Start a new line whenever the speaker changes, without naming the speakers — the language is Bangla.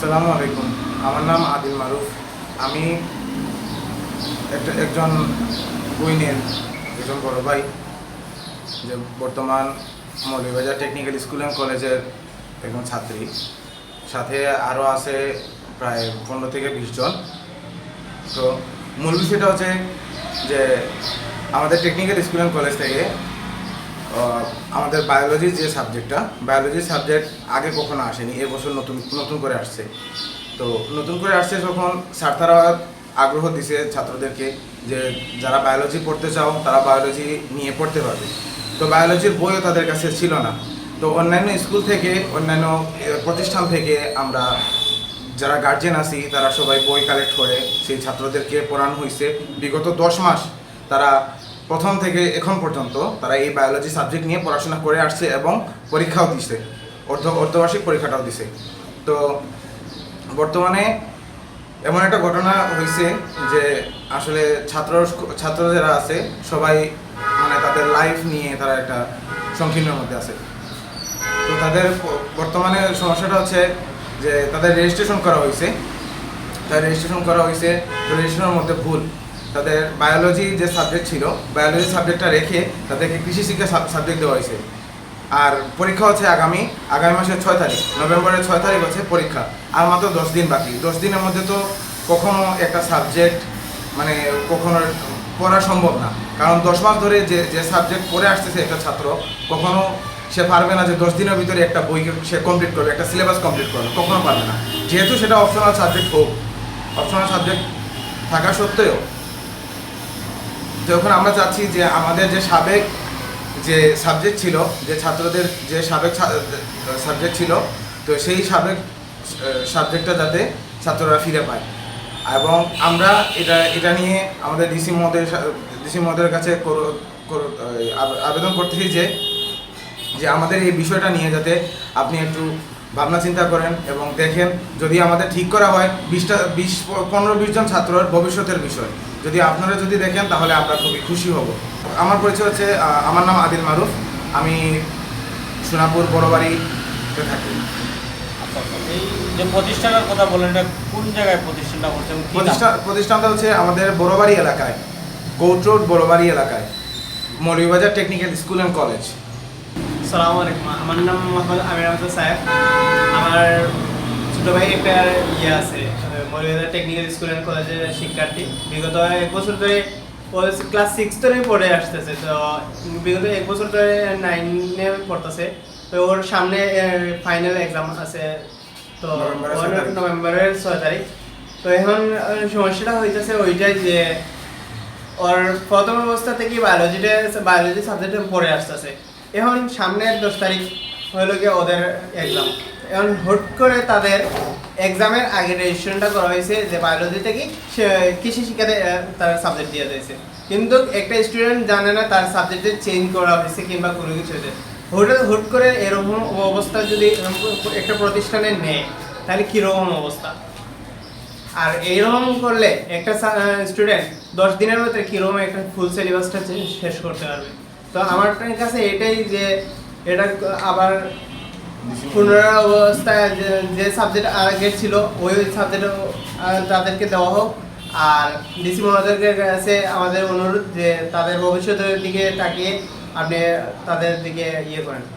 সালামু আলাইকুম। আমার নাম আদিল মারুফ। আমি একটা একজন কুইনের একজন বড় ভাই, যে বর্তমান মৌলভীবাজার টেকনিক্যাল স্কুল অ্যান্ড কলেজের একজন ছাত্রী। সাথে আরও আছে প্রায় পনেরো থেকে বিশ জন। তো মূল বিষয়টা হচ্ছে যে আমাদের টেকনিক্যাল স্কুল অ্যান্ড কলেজ থেকে আমাদের বায়োলজির যে সাবজেক্টটা বায়োলজি সাবজেক্ট আগে কখনো আসেনি এবছর নতুন নতুন করে আসছে। তো নতুন করে আসছে যখন স্যার তারা আগ্রহ দিছে ছাত্রদেরকে যে যারা বায়োলজি পড়তে চাও, তারা বায়োলজি নিয়ে পড়তে পারবে। তো বায়োলজির বইও তাদের কাছে ছিল না। তো অন্যান্য স্কুল থেকে, অন্যান্য প্রতিষ্ঠান থেকে আমরা যারা গার্জেন আছি, তারা সবাই বই কালেক্ট করে, সেই ছাত্রদেরকে পড়ানো হয়েছে বিগত দশ মাস তারা প্রথম থেকে এখন পর্যন্ত তারা এই বায়োলজি সাবজেক্ট নিয়ে পড়াশোনা করে আসছে এবং পরীক্ষাও দিছে, অর্ধ, অর্ধবার্ষিক পরীক্ষাটাও দিছে। তো বর্তমানে এমন একটা ঘটনা হয়েছে যে আসলে ছাত্র ছাত্র যারা আছে, সবাই মানে তাদের লাইফ নিয়ে তারা একটা সংকীর্ণের মধ্যে আছে। তো তাদের বর্তমানে সমস্যাটা হচ্ছে যে তাদের রেজিস্ট্রেশন করা হয়েছে তার রেজিস্ট্রেশন করা হয়েছে রেজিস্ট্রেশনের মধ্যে ভুল। তাদের বায়োলজি যে সাবজেক্ট ছিল বায়োলজি সাবজেক্টটা রেখে তাদেরকে কৃষি শিক্ষা সাবজেক্ট দেওয়া হয়েছে। আর পরীক্ষা হচ্ছে আগামী আগামী মাসের ছয় তারিখ, নভেম্বরের ছয় তারিখ হচ্ছে পরীক্ষা, আর মাত্র দশ দিন বাকি। দশ দিনের মধ্যে তো কখনো একটা সাবজেক্ট মানে কখনো পড়া সম্ভব না। কারণ দশ মাস ধরে যে যে সাবজেক্ট পড়ে আসতেছে একটা ছাত্র, কখনো সে পারবে না যে দশ দিনের ভিতরে একটা বই সে কমপ্লিট করবে, একটা সিলেবাস কমপ্লিট করবে, কখনো পারবে না। যেহেতু সেটা অপশনাল সাবজেক্ট হোক অপশনাল সাবজেক্ট থাকা সত্ত্বেও যখন আমরা চাচ্ছি যে আমাদের যে সাবেক যে সাবজেক্ট ছিল, যে ছাত্রদের যে সাবেক সাবজেক্ট ছিল, তো সেই সাবেক সাবজেক্টটা যাতে ছাত্ররা ফিরে পায়। এবং আমরা এটা এটা নিয়ে আমাদের ডিসি মহোদয়ের ডিসি মহোদয়ের কাছে আবেদন করতেছি যে যে আমাদের এই বিষয়টা নিয়ে যাতে আপনি একটু ভাবনা চিন্তা করেন এবং দেখেন যদি আমাদের ঠিক করা হয় বিশটা বিশ পনেরো বিশ জন ছাত্রের ভবিষ্যতের বিষয়। যদি আপনারা যদি দেখেন তাহলে আমরা খুবই খুশি হব। আমার পরিচয় হচ্ছে আমার নাম আদিল মারুফ। আমি সোনাপুর বড়বাড়িতে থাকি।
আচ্ছা, আচ্ছা। এই যে প্রতিষ্ঠানের কথা বলেন এটা কোন জায়গায় প্রতিষ্ঠানটা করছে
প্রতিষ্ঠান প্রতিষ্ঠানটা হচ্ছে আমাদের বড়বাড়ি এলাকায় কোর্ট রোড বড়বাড়ি এলাকায় Moulvibazar technical school and college.
সালামু আলাইকুম। আমার নাম মোহাম্মদ আমির আহমদ সাহেব। আমার ছোটো ভাই একটা ইয়ে আছে মৌলভীবাজার টেকনিক্যাল স্কুল অ্যান্ড কলেজের শিক্ষার্থী। বিগত এক বছর ধরে ও ক্লাস সিক্স ধরে পড়ে আসতেছে। তো বিগত এক বছর ধরে নাইনে পড়তেছে। তো ওর সামনে ফাইনাল এক্সাম আছে। তো।
নভেম্বরের ছয় তারিখ।
তো এখন সমস্যাটা হইতেছে ওইটাই যে ওর প্রথম অবস্থা থেকে বায়োলজিটা বায়োলজি সাবজেক্টে পড়ে আসতেছে। এখন সামনের দশ তারিখ হলো গিয়ে ওদের এক্সাম এখন হুট করে তাদের এক্সামের আগে রেজিস্ট্রেশনটা করা হয়েছে যে বায়োলজি থেকে কৃষি শিক্ষাতে তার সাবজেক্ট দিয়ে দিয়েছে। কিন্তু একটা স্টুডেন্ট জানে না তার সাবজেক্টে চেঞ্জ করা হয়েছে কিংবা কোনো কিছু হয়েছে। হুট হুট করে এরকম অবস্থা যদি একটা প্রতিষ্ঠানে নেয়, তাহলে কীরকম অবস্থা? আর এইরকম করলে একটা স্টুডেন্ট দশ দিনের মধ্যে কীরকম একটা ফুল সিলেবাসটা শেষ করতে পারবে? তো আমার কাছে এটাই যে এটা আবার পুনরায় অবস্থায় যে- সাবজেক্ট আগের ছিল, ওই সাবজেক্ট তাদেরকে দেওয়া হোক। আর ডিসি মহোদয়ের কাছে আমাদের অনুরোধ যে, তাদের ভবিষ্যতের দিকে তাকিয়ে আপনি তাদের দিকে ইয়ে করেন।